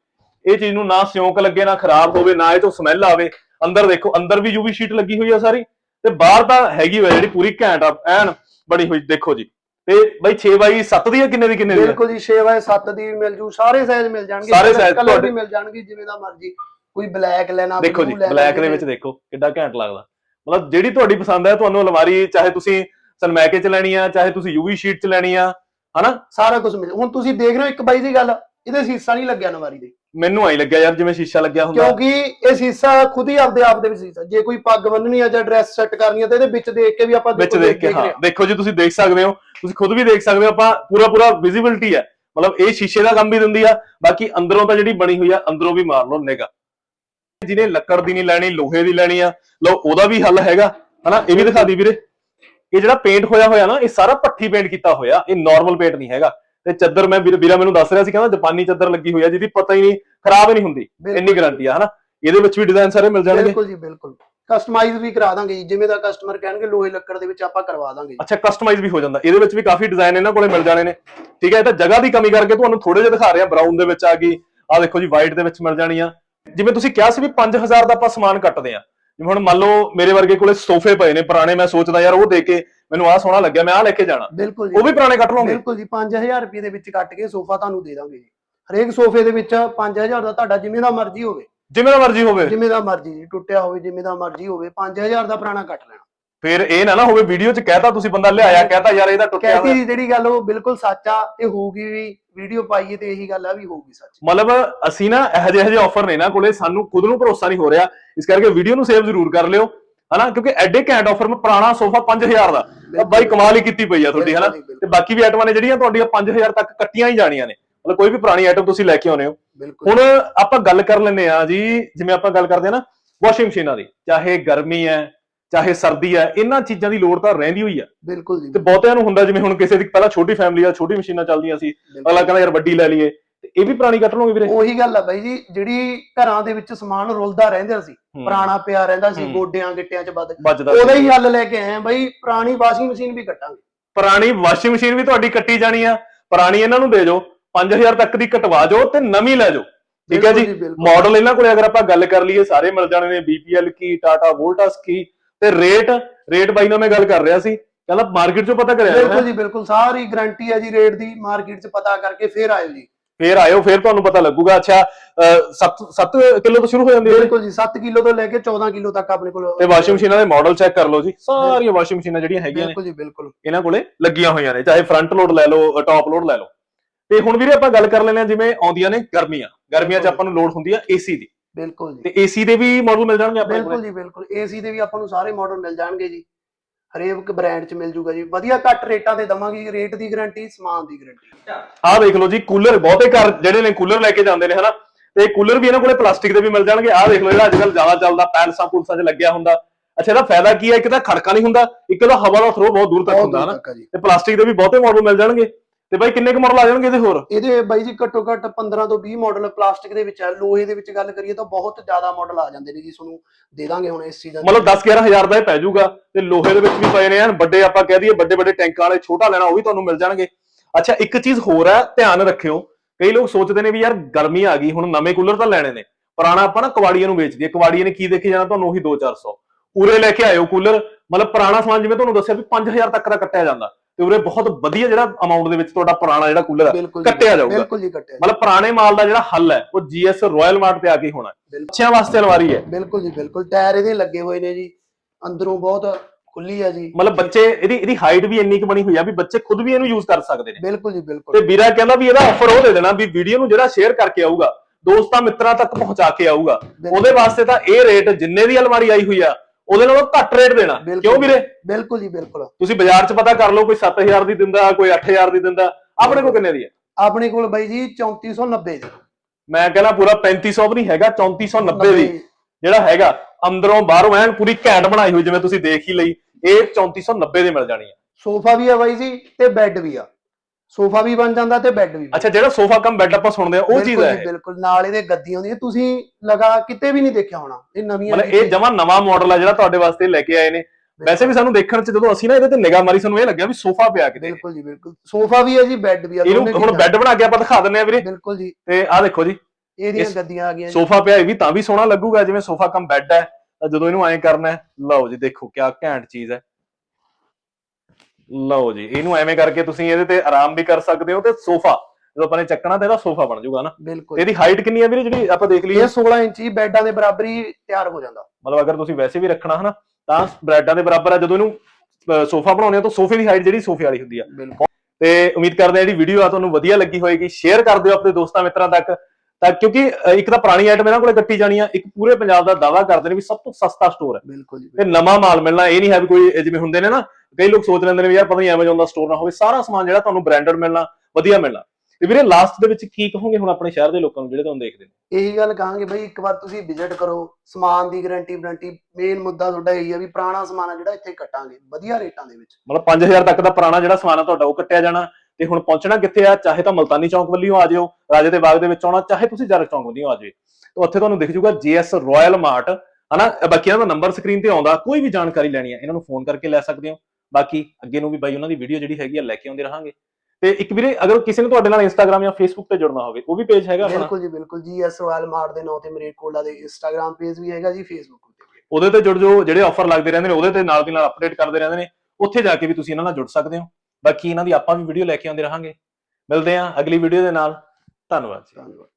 ਇਹ ਚੀਜ਼ ਨੂੰ ਨਾ ਸਿਉਂਕ ਲੱਗੇ ਨਾ ਖਰਾਬ ਹੋਵੇ ਨਾ ਇਹ ਤੋਂ ਸਮੈਲ ਆਵੇ। ਅੰਦਰ ਦੇਖੋ ਅੰਦਰ ਵੀ ਯੂਵੀ ਸ਼ੀਟ ਲੱਗੀ ਹੋਈ ਆ ਸਾਰੀ। ਤੇ ਬਾਹਰ ਤਾਂ ਹੈਗੀ ਹੋਈ ਜਿਹੜੀ ਪੂਰੀ ਘੈਂਟ ਆ ਐਨ ਬਣੀ ਹੋਈ ਦੇਖੋ ਜੀ। ਤੇ ਬਈ 6 ਬਾਈ 7 ਦੀ ਆ ਕਿੰਨੇ ਦੀ ਕਿੰਨੇ ਦੀ ਆ? ਬਿਲਕੁਲ ਜੀ 6 ਬਾਏ 7 ਦੀ ਵੀ ਮਿਲ ਜੂ ਸਾਰੇ ਸਾਈਜ਼ ਮਿਲ ਜਾਣਗੇ ਸਾਰੇ size ਕਲਰ ਤੁਹਾਡੇ- ਵੀ ਮਿਲ ਜਾਣਗੇ ਜਿਵੇਂ ਦਾ ਮਰਜ਼ੀ। ਕੋਈ ਬਲੈਕ ਲੈਣਾ ਦੇਖੋ ਜੀ blue ਲੈਣਾ, ਬਲੈਕ ਦੇ ਜਿਵੇਂ- ਵਿੱਚ ਦੇਖੋ ਕਿੱਡਾ ਘੈਂਟ ਲੱਗਦਾ। ਮਤਲਬ ਜਿਹੜੀ ਤੁਹਾਡੀ ਪਸੰਦ ਹੈ ਤੁਹਾਨੂੰ ਅਲਮਾਰੀ ਚਾਹੇ ਤੁਸੀਂ ਸਨਮੈਕੇ ਚ ਲੈਣੀ ਆ ਚਾਹੇ ਤੁਸੀਂ ਯੂਵੀ ਸ਼ੀਟ ਚ ਲੈਣੀ ਆ ਹਨਾ? ਸਾਰਾ ਕੁਝ ਮਿਲ ਹੁਣ ਤੁਸੀਂ ਦੇਖ ਰਹੇ ਹੋ ਇੱਕ ਬਾਈ ਦੀ ਗੱਲ ਇਹਦੇ ਸੀਸਾ ਨਹੀਂ ਲੱਗਿਆ ਨਵਾਰੀ ਦੇ। ਮੈਨੂੰ ਆਈ ਲੱਗਿਆ ਯਾਰ ਜਿਵੇਂ ਸ਼ੀਸ਼ਾ ਲੱਗਿਆ ਹੁੰਦਾ। ਕਿਉਂਕਿ ਇਹ ਸੀਸਾ ਖੁਦ ਹੀ ਆਪਦੇ ਆਪ ਦੇ ਵਿੱਚ ਸੀਸਾ। ਜੇ ਕੋਈ ਪੱਗ ਬੰਨਣੀ ਆ ਜਾਂ ਡਰੈਸ ਸੈੱਟ ਕਰਨੀ ਆ ਤੇ ਇਹਦੇ ਵਿੱਚ ਦੇਖ ਕੇ ਵੀ ਆਪਾਂ ਵਿੱਚ ਦੇਖੋ ਕੇ ਹਾਂ। ਦੇਖੋ ਜੀ ਤੁਸੀਂ ਦੇਖ ਸਕਦੇ ਹੋ। ਤੁਸੀਂ ਖੁਦ ਵੀ ਦੇਖ ਸਕਦੇ ਹੋ ਆਪਾਂ ਪੂਰਾ ਪੂਰਾ ਵਿਜ਼ਿਬਿਲਟੀ ਹੈ। ਮਤਲਬ ਇਹ ਸ਼ੀਸ਼ੇ ਦਾ ਕੰਮ ਵੀ ਦਿੰਦੀ ਆ ਬਾਕੀ ਅੰਦਰੋਂ ਤਾਂ ਜਿਹੜੀ ਬਣੀ ਹੋਈ ਆ ਅੰਦਰੋਂ ਵੀ ਮਾਰ ਲਓ ਨਿਗਾ ਜਿਹਨੇ ਲੱਕੜ ਦੀ ਨਹੀਂ ਲੈਣੀ ਲੋਹੇ ਦੀ ਲੈਣੀ ਆ ਲਓ ਉਹਦਾ ਵੀ ਹੱਲ ਹੈਗਾ। ਹਨਾ ਇਹ ਵੀ ਦਿਖਾ ਦੀ ਵੀਰੇ। ਇਹ ਜਿਹੜਾ ਪੇਂਟ ਹੋਇਆ ਹੋਇਆ ਨਾ ਇਹ ਸਾਰਾ ਪੱਠੀ ਪੇਂਟ ਕੀਤਾ ਹੋਇਆ ਇਹ ਨਾਰਮਲ ਪੇਂਟ ਨਹੀਂ ਹੈਗਾ। ਤੇ ਚੱਦਰ ਮੈਂ ਵੀਰ- ਮੈਨੂੰ ਦੱਸ ਰਿਹਾ ਸੀ ਕਹਿੰਦਾ ਜਾਪਾਨੀ ਚੱਦਰ ਲੱਗੀ ਹੋਈ ਆ ਜਿਹਦੀ ਪਤਾ ਹੀ ਨਹੀਂ ਖਰਾਬ ਹੀ ਨਹੀਂ ਹੁੰਦੀ। ਇੰਨੀ ਗਾਰੰਟੀ ਆ ਹਨਾ? ਇਹਦੇ ਵਿੱਚ ਵੀ ਡਿਜ਼ਾਈਨ ਸਾਰੇ ਮਿਲ ਜਾਣਗੇ? ਬਿਲਕੁਲ ਜੀ ਬਿਲਕੁਲ। ਕਸਟਮਾਈਜ਼ ਵੀ ਕਰਾ ਦਾਂਗੇ ਜੀ ਜਿਵੇਂ ਦਾ ਕਸਟਮਰ ਕਹਿਣਗੇ ਲੋਹੇ ਲੱਕੜ ਦੇ ਵਿੱਚ ਆਪਾਂ ਕਰਵਾ ਦਾਂਗੇ। ਅੱਛਾ ਕਸਟਮਾਈਜ਼ ਵੀ ਹੋ ਜਾਂਦਾ। ਇਹਦੇ ਵਿੱਚ ਵੀ ਕਾਫੀ ਡਿਜ਼ਾਈਨ ਇਹਨਾਂ ਕੋਲੇ ਮਿਲ ਜਾਣੇ ਨੇ। ਠੀਕ ਹੈ ਇਹ ਤਾਂ ਜਗ੍ਹਾ ਦੀ ਕਮੀ ਕਰਕੇ ਤੁਹਾਨੂੰ ਥੋੜੇ ਜਿਹਾ ਦਿਖਾ ਰਿਹਾ ਬਰਾਊਨ ਦੇ ਵਿੱਚ ਆ ਗਈ ਆ ਦੇਖੋ ਜੀ ਵਾਈਟ ਦੇ ਵਿੱਚ ਮਿਲ ਜਾਣੀ ਆ ਜਿਵੇਂ ਤੁਸੀਂ ਕਿਹਾ ਸੀ ਵੀ 5000 ਦਾ ਆਪਾਂ ਸਮਾਨ ਕੱਟਦੇ ਆ। ਹੁਣ ਮੰਨ ਲਓ ਮੇਰੇ ਵਰਗੇ ਕੋਲੇ ਸੋਫੇ ਪਏ ਨੇ ਪੁਰਾਣੇ ਮੈਂ ਸੋਚਦਾ ਯਾਰ ਉਹ ਦੇ ਕੇ ਮੈਨੂੰ ਆਹ ਸੋਹਣਾ ਲੱਗਿਆ ਮੈਂ ਆਹ ਲੈ ਕੇ ਜਾਣਾ। ਬਿਲਕੁਲ ਜੀ। ਉਹ ਵੀ ਪੁਰਾਣੇ ਕੱਟ ਲਓਗੇ? ਬਿਲਕੁਲ ਜੀ 5000 ਰੁਪਏ ਦੇ ਵਿੱਚ ਕੱਟ ਕੇ ਸੋਫਾ ਤੁਹਾਨੂੰ ਦੇ ਦਾਂਗੇ ਜੀ। ਹਰੇਕ ਸੋਫੇ ਦੇ ਵਿੱਚ 5000 ਦਾ ਤੁਹਾਡਾ ਜਿਵੇਂ ਦਾ ਮਰਜ਼ੀ ਹੋਵੇ। ਜਿਵੇਂ ਦਾ ਮਰਜ਼ੀ ਹੋਵੇ। ਜਿਵੇਂ ਦਾ ਮਰਜ਼ੀ ਜੀ ਟੁੱਟਿਆ ਹੋਵੇ ਜਿਵੇਂ ਦਾ ਮਰਜ਼ੀ ਹੋਵੇ 5000 ਦਾ ਪੁਰਾਣਾ ਕੱਟ ਲੈਣਾ। ਫਿਰ ਇਹ ਨਾ ਨਾ ਹੋਵੇ ਵੀਡੀਓ 'ਚ ਕਹਿਤਾ ਤੁਸੀਂ ਬੰਦਾ ਲਿਆਇਆ ਕਹਿਤਾ ਯਾਰ ਇਹਦਾ ਟੁੱਟਿਆ ਕਹਿਤੀ ਹੋਇਆ। ਦੀ ਜਿਹੜੀ ਗੱਲ ਉਹ ਬਿਲਕੁਲ ਸੱਚ ਆ ਤੇ ਹੋਊਗੀ ਵੀ ਵੀਡੀਓ ਪਾਈਏ ਤੇ ਇਹੀ ਗੱਲ ਆ ਵੀ ਹੋਊਗੀ ਸੱਚ। ਮਤਲਬ ਅਸੀਂ ਨਾ ਇਹੋ ਜਿਹੇ ਜਿਹੇ ਆਫਰ ਨੇ ਇਹਨਾਂ ਕੋਲੇ ਸਾਨੂੰ ਖੁਦ ਨੂੰ ਭਰੋਸਾ ਨਹੀਂ ਹੋ ਰਿਹਾ। ਇਸ ਕਰਕੇ ਵੀਡੀਓ ਨੂੰ ਸੇਵ ਜ਼ਰੂਰ ਕਰ ਲਿਓ ਹਨਾ? ਕਿਉਂਕਿ ਐਡੇ ਘੈਂਟ ਆਫਰ ਮੈਂ ਪੁਰਾਣਾ ਸੋਫਾ 5000 ਦਾ। ਤਾਂ ਬਾਈ ਕਮਾਲ ਹੀ ਕੀਤੀ ਪਈ ਆ ਤੁਹਾਡੀ ਹਨਾ? ਬਿਲਕੁਲ ਤੇ ਬਾਕੀ ਵੀ ਆਈਟਮਾਂ ਨੇ ਜਿਹੜੀਆਂ ਤੁਹਾਡੀਆਂ 5000 ਤੱਕ ਕੱਟੀਆਂ ਹੀ ਜਾਣੀਆਂ ਨੇ। ਮਤਲਬ ਕੋਈ ਵੀ ਪੁਰਾਣੀ ਆਈਟਮ ਤੁਸੀਂ ਲੈ ਕੇ ਆਉਨੇ ਹੋ। ਬਿਲਕੁਲ। ਹੁਣ ਆਪਾਂ ਗੱਲ ਕਰ ਲੈਂਦੇ ਆ ਜੀ ਜਿਵੇਂ ਆਪਾਂ ਗੱਲ ਕਰਦੇ ਆ ਨਾ ਵਾਸ਼ਿੰਗ ਮਸ਼ੀਨਾਂ ਦੀ ਚਾਹੇ ਗਰਮੀ ਹੈ ਚਾਹੇ ਸਰਦੀ ਹੈ ਇਹਨਾਂ ਚੀਜ਼ਾਂ ਦੀ ਲੋੜ ਤਾਂ ਰਹਿੰਦੀ ਹੋਈ ਆ ਬਿਲਕੁਲ ਜੀ। ਤੇ ਬਹੁਤਿਆਂ ਨੂੰ ਹੁੰਦਾ ਜਿਵੇਂ ਹੁਣ ਕਿਸੇ ਦੀ ਪਹਿਲਾਂ ਛੋਟੀ ਫੈਮਿਲੀ ਆ ਛੋਟੀ ਮਸ਼ੀਨਾਂ ਚੱਲਦੀਆਂ ਸੀ ਅਗਲਾ ਕਹਿੰਦਾ ਯਾਰ ਵੱਡੀ ਲੈ ਲਈਏ। ਤੇ ਇਹ ਵੀ ਪੁਰਾਣੀ ਕੱਟ ਲਓਗੇ ਵੀਰੇ? ਉਹੀ ਗੱਲ ਆ ਬਾਈ ਜੀ ਜਿਹੜੀ ਘਰਾਂ ਦੇ ਵਿੱਚ ਸਮਾਨ ਰੁਲਦਾ ਰਹਿੰਦਾ ਸੀ। ਪੁਰਾਣਾ ਪਿਆ ਰਹਿੰਦਾ ਸੀ। ਗੋਡਿਆਂ ਗਿੱਟਿਆਂ 'ਚ ਵੱਧ। ਉਹਦਾ ਹੀ ਹੱਲ ਲੈ ਕੇ ਆਏ ਆ ਬਾਈ ਪੁਰਾਣੀ ਵਾਸ਼ਿੰਗ ਮਸ਼ੀਨ ਵੀ ਕੱਟਾਂਗੇ। ਪੁਰਾਣੀ ਵਾਸ਼ਿੰਗ ਮਸ਼ੀਨ ਵੀ ਤੁਹਾਡੀ ਕੱਟੀ ਜਾਣੀ ਆ ਪੁਰਾਣੀ ਇਹਨਾਂ ਨੂੰ ਦੇ ਜਾਓ 5000 ਤੱਕ ਦੀ ਕਟਵਾ ਜਾਓ ਤੇ ਨਵੀਂ ਲੈ ਜਾਓ। ਠੀਕ ਹੈ ਜੀ। ਮਾਡਲ ਇਹਨਾਂ ਕੋਲੇ ਅਗਰ ਆਪਾਂ ਗੱਲ ਕਰ ਲਈਏ ਸਾਰੇ ਮਿਲ ਜਾਣੇ ਨੇ BPL ਕੀ ਟਾਟਾ ਵੋਲਟਸ ਕੀ ਤੇ ਰੇਟ ਰੇਟ ਬਾਈ ਨਾਲ ਮੈਂ ਗੱਲ ਕਰ ਰਿਹਾ ਸੀ। ਕਹਿੰਦਾ ਮਾਰਕੀਟ ਚੋਂ ਪਤਾ ਕਰਿਆ ਬਿਲਕੁਲ ਜੀ ਬਿਲਕੁਲ। ਸਾਰੀ ਗਾਰੰਟੀ ਹੈ ਜੀ ਰੇਟ ਦੀ ਮਾਰਕੀਟ 'ਚ ਪਤਾ ਕਰਕੇ ਫੇਰ ਆਇਓ ਜੀ। ਫੇਰ ਆਇਓ ਫੇਰ ਤੁਹਾਨੂੰ ਪਤਾ ਲੱਗੂਗਾ। ਅੱਛਾ 7 7 ਕਿਲੋ ਤੋਂ ਸ਼ੁਰੂ ਹੋ ਜਾਂਦੀ ਹੈ ਬਿਲਕੁਲ ਜੀ 7 ਕਿਲੋ ਤੋਂ ਲੈ ਕੇ 14 ਕਿਲੋ ਤੱਕ ਆਪਣੇ ਕੋਲ ਤੇ ਵਾਸ਼ਿੰਗ ਮਸ਼ੀਨਾਂ ਦੇ ਮਾਡਲ ਚੈੱਕ ਕਰ ਲਓ ਜੀ। ਸਾਰੀਆਂ ਵਾਸ਼ਿੰਗ ਮਸ਼ੀਨਾਂ ਜਿਹੜੀਆਂ ਹੈਗੀਆਂ ਨੇ ਬਿਲਕੁਲ ਜੀ ਬਿਲਕੁਲ। ਇਹਨਾਂ ਕੋਲੇ ਲੱਗੀਆਂ ਹੋਈਆਂ ਨੇ। ਚਾਹੇ ਫਰੰਟ ਲੋਡ ਲੈ ਲਓ ਟਾਪ ਲੋਡ ਲੈ ਲਓ। ਤੇ ਹੁਣ ਵੀਰੇ ਆਪਾਂ ਗੱਲ ਕਰ ਲੈਂਦੇ ਹਾਂ ਜਿਵੇਂ ਆਉਂਦੀਆਂ ਨੇ ਗਰਮੀਆਂ। ਗਰਮੀਆਂ 'ਚ। ਆਪਾਂ ਨੂੰ ਲੋੜ ਹੁੰਦੀ ਆ ਏਸੀ ਦੀ। ਬਿਲਕੁਲ ਜੀ। ਤੇ ਏਸੀ ਦੇ ਵੀ ਮਾਡਲ ਮਿਲ ਜਾਣਗੇ ਆਪਣੇ ਬਿਲਕੁਲ ਕੋਲ ਜੀ ਬਿਲਕੁਲ। ਏਸੀ ਦੇ ਵੀ ਆਪਾਂ ਨੂੰ ਸਾਰੇ ਮਾਡਲ ਮਿਲ ਜਾਣਗੇ ਜੀ। ਹਰੇਕ ਬ੍ਰਾਂਡ 'ਚ ਮਿਲ ਜੂਗਾ ਜੀ। ਵਧੀਆ ਘੱਟ ਰੇਟਾਂ ਤੇ ਦਵਾਂਗੇ ਰੇਟ ਦੀ ਗਾਰੰਟੀ ਸਮਾਨ ਦੀ ਗਾਰੰਟੀ ਆਹ ਦੇਖ ਲਓ ਜੀ ਕੂਲਰ ਬਹੁਤੇ ਘਰ ਜਿਹੜੇ ਨੇ ਕੂਲਰ ਲੈ ਕੇ ਜਾਂਦੇ ਨੇ ਹਨਾ? ਤੇ ਕੂਲਰ ਵੀ ਇਹਨਾਂ ਕੋਲੇ ਪਲਾਸਟਿਕ ਦੇ ਵੀ ਮਿਲ ਜਾਣਗੇ। ਆਹ ਦੇਖ ਲਓ ਜਿਹੜਾ ਅੱਜਕੱਲ ਜ਼ਿਆਦਾ ਚੱਲਦਾ ਪੈਲਸਾਂ ਪੁਲਸਾਂ 'ਚ ਲੱਗਿਆ ਹੁੰਦਾ। ਅੱਛਾ ਇਹਦਾ ਫਾਇਦਾ ਕੀ ਹੈ? ਇੱਕ ਤਾਂ ਖੜਕਾ ਨਹੀਂ ਹੁੰਦਾ ਇੱਕ ਇਹਦਾ ਹਵਾ ਦਾ ਥਰੋ ਬਹੁਤ ਦੂਰ ਤੱਕ ਹੁੰਦਾ ਹਨਾ? ਜੀ। ਤੇ ਪਲਾਸਟਿਕ ਦੇ ਵੀ ਬਹੁਤੇ ਮਾਡਲ ਮਿਲ ਜਾਣਗੇ। ਤੇ ਬਾਈ ਕਿੰਨੇ ਕੁ ਮਾਡਲ ਆ ਜਾਣਗੇ ਇਹਦੇ ਹੋਰ? ਇਹਦੇ ਬਾਈ ਜੀ ਘੱਟੋ ਘੱਟ 15 ਤੋਂ 20 ਮਾਡਲ ਪਲਾਸਟਿਕ ਦੇ ਵਿੱਚ ਹੈ। ਲੋਹੇ ਦੇ ਵਿੱਚ ਗੱਲ ਕਰੀਏ ਤਾਂ ਬਹੁਤ ਜ਼ਿਆਦਾ ਮਾਡਲ ਆ ਜਾਂਦੇ ਨੇ ਜੀ। ਤੁਹਾਨੂੰ ਦੇ ਦਾਂਗੇ ਹੁਣ ਇਸ ਸੀਜ਼ਨ ਮਤਲਬ 10 11000 ਦਾ ਇਹ ਪੈ ਜਾਊਗਾ ਤੇ ਲੋਹੇ ਦੇ ਵਿੱਚ ਵੀ ਪਏ ਨੇ ਐਨ। ਵੱਡੇ ਆਪਾਂ ਕਹਿ ਦਈਏ ਵੱਡੇ ਵੱਡੇ ਟੈਂਕਾਂ ਵਾਲੇ ਛੋਟਾ ਲੈਣਾ ਉਹ ਵੀ ਤੁਹਾਨੂੰ ਮਿਲ ਜਾਣਗੇ। ਅੱਛਾ ਇੱਕ ਚੀਜ਼ ਹੋਰ ਹੈ ਧਿਆਨ ਰੱਖਿਓ। ਕਈ ਲੋਕ ਸੋਚਦੇ ਨੇ ਵੀ ਯਾਰ ਗਰਮੀ ਆ ਗਈ ਹੁਣ ਨਵੇਂ ਕੂਲਰ ਤਾਂ ਲੈਣੇ ਨੇ। ਪੁਰਾਣਾ ਆਪਾਂ ਨਾ ਕਵਾੜੀਆਂ ਨੂੰ ਵੇਚ ਦਈਏ। ਕਵਾੜੀਆਂ ਨੇ ਕੀ ਦੇਖੀ ਜਾਣਾ ਤੁਹਾਨੂੰ? ਉਹੀ 2-400 ਪੂਰੇ ਲੈ ਕੇ ਆਇਓ ਕੂਲਰ। ਮਤਲਬ ਪੁਰਾਣਾ ਸਮਾਨ ਜਿਵੇਂ ਤੁਹਾਨੂੰ ਦੱਸਿਆ ਵੀ 5000 ਤੱਕ ਦਾ ਕੱਟਿਆ ਜਾਂਦਾ। ਤੇ ਉਰੇ ਬਹੁਤ ਵਧੀਆ ਜਿਹੜਾ ਅਮਾਉਂਟ ਦੇ ਵਿੱਚ ਤੁਹਾਡਾ ਪੁਰਾਣਾ ਜਿਹੜਾ ਕੂਲਰ ਬਿਲਕੁਲ ਜੀ, ਕੱਟਿਆ ਜਾਊਗਾ। ਬਿਲਕੁਲ ਜੀ ਕੱਟਿਆ ਮਤਲਬ ਪੁਰਾਣੇ ਮਾਲ ਦਾ ਜਿਹੜਾ ਹੱਲ ਹੈ ਉਹ ਜੀਐਸ ਰਾਇਲ ਮਾਰਟ ਤੇ ਆ ਕੇ ਹੀ ਹੋਣਾ ਹੈ। ਬਿਲਕੁਲ। ਬੱਚਿਆਂ ਵਾਸਤੇ ਅਲਵਾਰੀ ਹੈ। ਬਿਲਕੁਲ ਜੀ ਬਿਲਕੁਲ। ਟਾਇਰ ਇਹਦੇ ਲੱਗੇ ਹੋਏ ਨੇ ਜੀ ਅੰਦਰੋਂ ਬਹੁਤ ਖੁੱਲੀ ਹੈ ਜੀ। ਮਤਲਬ ਬੱਚੇ ਇਹਦੀ ਇਹਦੀ ਹਾਈਟ ਵੀ ਇੰਨੀ ਕੁ ਬਣੀ ਹੋਈ ਆ ਵੀ ਬੱਚੇ ਖੁਦ ਵੀ ਇਹਨੂੰ ਯੂਜ਼ ਕਰ ਸਕਦੇ ਨੇ। ਬਿਲਕੁਲ ਜੀ ਤੇ ਬਿਲਕੁਲ ਵੀਰਾ ਕਹਿੰਦਾ ਵੀ ਇਹਦਾ ਆਫਰ ਉਹ ਦੇ ਦੇਣਾ ਵੀ ਵੀਡੀਓ ਨੂੰ ਜਿਹੜਾ ਸ਼ੇਅਰ ਕਰਕੇ ਆਊਗਾ ਦੋਸਤਾਂ ਮਿੱਤਰਾਂ ਤੱਕ ਪਹੁੰਚਾ ਕੇ ਆਊਗਾ। ਉਹਦੇ ਵਾਸਤੇ ਤਾਂ ਇਹ ਰੇਟ ਜਿੰਨੇ ਦੀ ਅਲਮਾਰੀ ਆਈ ਹੋਈ ਆ ਉਹਦੇ ਨਾਲੋਂ ਘੱਟ ਰੇਟ ਦੇਣਾ। ਕਿਉਂ ਵੀਰੇ? ਬਿਲਕੁਲ ਜੀ ਬਿਲਕੁਲ। ਤੁਸੀਂ ਬਾਜ਼ਾਰ 'ਚ ਪਤਾ ਕਰ ਲਓ ਕੋਈ 7000 ਦੀ ਦਿੰਦਾ ਕੋਈ 8000 ਦੀ ਦਿੰਦਾ। ਆਪਣੇ ਕੋਲ ਕਿੰਨੇ ਦੀ ਹੈ? ਆਪਣੇ ਕੋਲ ਬਾਈ ਜੀ 3490 ਦੀ ਮੈਂ ਕਹਿੰਦਾ ਪੂਰਾ 3500 ਵੀ ਨਹੀਂ ਹੈਗਾ 3490 ਦੀ ਜਿਹੜਾ ਹੈਗਾ ਅੰਦਰੋਂ ਬਾਹਰੋਂ ਐਨ ਪੂਰੀ ਘੈਂਟ ਬਣਾਈ ਹੋਈ ਜਿਵੇਂ ਤੁਸੀਂ ਦੇਖ ਹੀ ਲਈ ਇਹ 3490 ਦੀ ਮਿਲ ਜਾਣੀ ਹੈ। ਸੋਫਾ ਵੀ ਆ ਬਾਈ ਜੀ ਤੇ ਬੈੱਡ ਵੀ ਆ। ਸੋਫਾ ਵੀ ਬਣ ਜਾਂਦਾ ਤੇ ਬੈੱਡ ਵੀ ਅੱਛਾ ਜਿਹੜਾ ਸੋਫਾ ਕਮ ਬੈੱਡ ਆਪਾਂ ਸੁਣਦੇ ਆ ਉਹ ਚੀਜ਼ ਹੈ। ਇਹ। ਬਿਲਕੁਲ ਨਾਲ ਇਹਦੇ ਗੱਦੀਆਂ ਹੁੰਦੀਆਂ ਤੁਸੀਂ ਲਗਾ ਕਿਤੇ ਵੀ ਨਹੀਂ ਦੇਖਿਆ ਹੋਣਾ। ਇਹ ਨਵੀਆਂ ਮਤਲਬ ਇਹ ਜਮਾ ਨਵਾਂ ਮਾਡਲ ਆ ਜਿਹੜਾ ਤੁਹਾਡੇ ਵਾਸਤੇ ਲੈ ਕੇ ਆਏ ਨੇ। ਵੈਸੇ ਵੀ ਸਾਨੂੰ ਦੇਖਣ ਚ ਜਦੋਂ ਅਸੀਂ ਨਾ ਇਹਦੇ ਤੇ ਨਿਗਾਹ ਮਾਰੀ ਸਾਨੂੰ ਇਹ ਲੱਗਿਆ ਵੀ ਸੋਫਾ ਪਿਆ ਕਿਤੇ। ਬਿਲਕੁਲ ਜੀ ਬਿਲਕੁਲ। ਸੋਫਾ ਵੀ ਹੈ ਜੀ ਬੈੱਡ ਵੀ ਆ ਇਹਨੂੰ ਹੁਣ ਚੀਜ਼ਾਂ। ਬੈੱਡ ਬਣਾ ਕੇ ਆਪਾਂ ਦਿਖਾ ਦਿੰਨੇ ਆ ਵੀਰੇ। ਬਿਲਕੁਲ ਜੀ। ਤੇ ਆਹ ਦੇਖੋ ਜੀ ਇਹਦੀਆਂ ਇਸ- ਗੱਦੀਆਂ ਆ ਗਈਆਂ ਜੀ। ਸੋਫਾ ਪਿਆ ਇਹ ਵੀ ਤਾਂ ਵੀ ਸੋਹਣਾ ਲੱਗੂਗਾ ਜਿਵੇਂ ਸੋਫਾ ਕਮ ਬੈੱਡ ਹੈ ਤਾਂ ਜਦੋਂ ਇਹਨੂੰ ਐਂ ਕਰਨਾ ਹੈ ਲਓ ਜੀ ਦੇਖੋ ਕਿਆ ਘੈਂਟ ਚੀਜ਼ ਹੈ। ਲਓ ਜੀ ਇਹਨੂੰ ਐਵੇਂ ਕਰਕੇ ਤੁਸੀਂ ਇਹਦੇ ਤੇ ਆਰਾਮ ਵੀ ਕਰ ਸਕਦੇ ਹੋ ਤੇ ਸੋਫਾ ਜਦੋਂ ਆਪਾਂ ਨੇ ਚੱਕਣਾ ਤਾਂ ਇਹਦਾ ਸੋਫਾ ਬਣ ਜਾਊਗਾ ਨਾ। ਬਿਲਕੁਲ। ਇਹਦੀ ਹਾਈਟ ਕਿੰਨੀ ਹੈ ਵੀਰੇ ਜਿਹੜੀ ਆਪਾਂ ਦੇਖ ਲਈਏ? ਇਹ 16 ਇੰਚੀ ਬੈੱਡਾਂ ਦੇ ਬਰਾਬਰ ਹੀ ਤਿਆਰ ਹੋ ਜਾਂਦਾ। ਮਤਲਬ ਅਗਰ ਤੁਸੀਂ ਵੈਸੇ ਵੀ ਰੱਖਣਾ ਹਨਾ ਤਾਂ ਬ੍ਰੈਡਾਂ ਦੇ ਬਰਾਬਰ ਆ ਜਦੋਂ ਇਹਨੂੰ ਸੋਫਾ ਬਣਾਉਂਦੇ ਹੋ ਤਾਂ ਸੋਫੇ ਦੀ ਹਾਈਟ ਜਿਹੜੀ ਸੋਫੇ ਵਾਲੀ ਹੁੰਦੀ ਆ। ਤੇ ਉਮੀਦ ਕਰਦੇ ਹਾਂ ਜਿਹੜੀ ਵੀਡੀਓ ਆ ਤੁਹਾਨੂੰ ਵਧੀਆ ਲੱਗੀ ਹੋਏਗੀ ਸ਼ੇਅਰ ਕਰ ਦਿਓ ਆਪਣੇ ਦੋਸਤਾਂ ਮਿੱਤਰਾਂ ਤੱਕ। ਤਾਂ ਕਿਉਂਕਿ ਇੱਕ ਤਾਂ ਪੁਰਾਣੀ ਆਈਟਮ ਇਹਨਾਂ ਕੋਲੇ ਕੱਟੀ ਜਾਣੀ ਆ ਇੱਕ ਪੂਰੇ ਪੰਜਾਬ ਦਾ ਦਾਵਾ ਕਰਦੇ ਨੇ ਵੀ ਸਭ ਤੋਂ ਸਸਤਾ ਸਟੋਰ ਹੈ। ਬਿਲਕੁਲ ਜੀ ਤੇ ਨਵਾਂ ਮਾਲ ਮਿਲਣਾ ਇਹ ਨਹੀਂ ਹੈ ਵੀ ਕੋਈ ਜਿਵੇਂ ਹੁੰਦੇ ਨੇ ਨਾ ਕਈ ਲੋਕ ਸੋਚ ਲੈਂਦੇ ਨੇ ਵੀ ਯਾਰ ਪਤਾ ਨਹੀਂ ਐਮਾਜ਼ਨ ਦਾ ਸਟੋਰ ਨਾ ਹੋਵੇ ਸਾਰਾ ਸਮਾਨ ਜਿਹੜਾ ਤੁਹਾਨੂੰ ਬ੍ਰਾਂਡਡ ਮਿਲਣਾ ਵਧੀਆ ਮਿਲਣਾ। ਤੇ ਵੀਰੇ ਲਾਸਟ ਦੇ ਵਿੱਚ ਕੀ ਕਹੋਗੇ ਹੁਣ ਆਪਣੇ ਸ਼ਹਿਰ ਦੇ ਲੋਕਾਂ ਨੂੰ ਜਿਹੜੇ ਤੁਹਾਨੂੰ ਦੇਖਦੇ ਨੇ? ਇਹੀ ਗੱਲ ਕਹਾਂਗੇ ਬਈ ਇੱਕ ਵਾਰ ਤੁਸੀਂ ਵਿਜ਼ਿਟ ਕਰੋ ਸਮਾਨ ਦੀ ਗਾਰੰਟੀ ਵਾਰੰਟੀ ਮੇਨ ਮੁੱਦਾ ਤੁਹਾਡਾ ਇਹੀ ਆ ਵੀ ਪੁਰਾਣਾ ਸਮਾਨ ਆ ਜਿਹੜਾ ਇੱਥੇ ਕੱਟਾਂਗੇ ਵਧੀਆ ਰੇਟਾਂ ਦੇ ਵਿੱਚ। ਮਤਲਬ 5000 ਤੱਕ ਦਾ ਪੁਰਾਣਾ ਜਿਹੜਾ ਸਮਾਨ ਆ ਤੁਹਾਡਾ ਉਹ ਕੱਟਿਆ ਜਾਣਾ ਤੇ ਹੁਣ ਪਹੁੰਚਣਾ ਕਿੱਥੇ ਆ? ਚਾਹੇ ਤਾਂ ਮਲਤਾਨੀ ਚੌਂਕ ਵੱਲੋਂ ਆ ਜਿਓ ਰਾਜੇ ਦੇ ਬਾਗ ਦੇ ਵਿੱਚ ਆਉਣਾ ਚਾਹੇ ਤੁਸੀਂ ਜਰਕ ਚੌਂਕ ਵੱਲੋਂ ਆ ਜਿਓ। ਤਾਂ ਉੱਥੇ ਤੁਹਾਨੂੰ ਦਿਖ ਜੂਗਾ ਜੀਐਸ ਰਾਇਲ ਮਾਰਟ ਹਨਾ? ਬਾਕੀ ਇਹਨਾਂ ਦਾ ਨੰਬਰ ਸਕਰੀਨ ਤੇ ਆਉਂਦਾ ਕੋਈ ਵੀ ਜਾਣਕਾਰੀ ਲੈਣੀ ਹੈ ਇਹਨਾਂ ਨੂੰ ਫੋਨ ਕਰਕੇ ਲੈ ਸਕਦੇ ਹੋ। ਬਾਕੀ ਅੱਗੇ ਨੂੰ ਵੀ ਬਾਈ ਉਹਨਾਂ ਦੀ ਵੀਡੀਓ ਜਿਹੜੀ ਹੈਗੀ ਆ ਲੈ ਕੇ ਆਉਂਦੇ ਰਹਾਂਗੇ। ਤੇ ਇੱਕ ਵੀਰੇ ਅਗਰ ਕਿਸੇ ਨੇ ਤੁਹਾਡੇ ਨਾਲ ਇੰਸਟਾਗ੍ਰam ਜਾਂ ਫੇਸਬੁੱਕ ਤੇ ਜੁੜਨਾ ਹੋਵੇ ਉਹ ਵੀ ਪੇਜ ਹੈਗਾ ਆਪਣਾ? ਬਿਲਕੁਲ ਜੀ ਬਿਲਕੁਲ ਜੀ ਐਸ ਵਾਲ ਮਾਰਟ ਦੇ ਨਾਂ ਤੇ ਮੇਰੇ ਕੋਲਾ ਦੇ ਇੰਸਟਾਗ੍ਰam ਪੇਜ ਵੀ ਹੈਗਾ ਜੀ ਫੇਸਬੁੱਕ ਤੇ ਵੀ। ਉਹਦੇ ਤੇ ਜੁੜ ਜਾਓ ਜਿਹੜੇ ਆਫਰ ਲੱਗਦੇ ਰਹਿੰਦੇ ਨੇ ਉਹਦੇ ਤੇ ਨਾਲ ਦੀ ਨਾਲ ਅਪਡੇਟ ਕਰਦੇ ਰਹਿੰਦੇ ਨੇ। ਉੱਥੇ ਜਾ ਕੇ ਵੀ ਤੁਸੀਂ ਇਹਨਾਂ ਨਾਲ ਜੁੜ ਸਕਦੇ ਹੋ। ਬਾਕੀ ਇਹਨਾਂ ਦੀ ਆਪਾਂ ਵੀ ਵੀਡੀਓ ਲੈ ਕੇ ਆਉਂਦੇ ਰਹਾਂਗੇ। ਮਿਲਦੇ ਹਾਂ ਅਗਲੀ ਵੀਡੀਓ ਦੇ ਨਾਲ। ਧੰਨਵਾਦ ਜੀ। ਧੰਨਵਾਦ।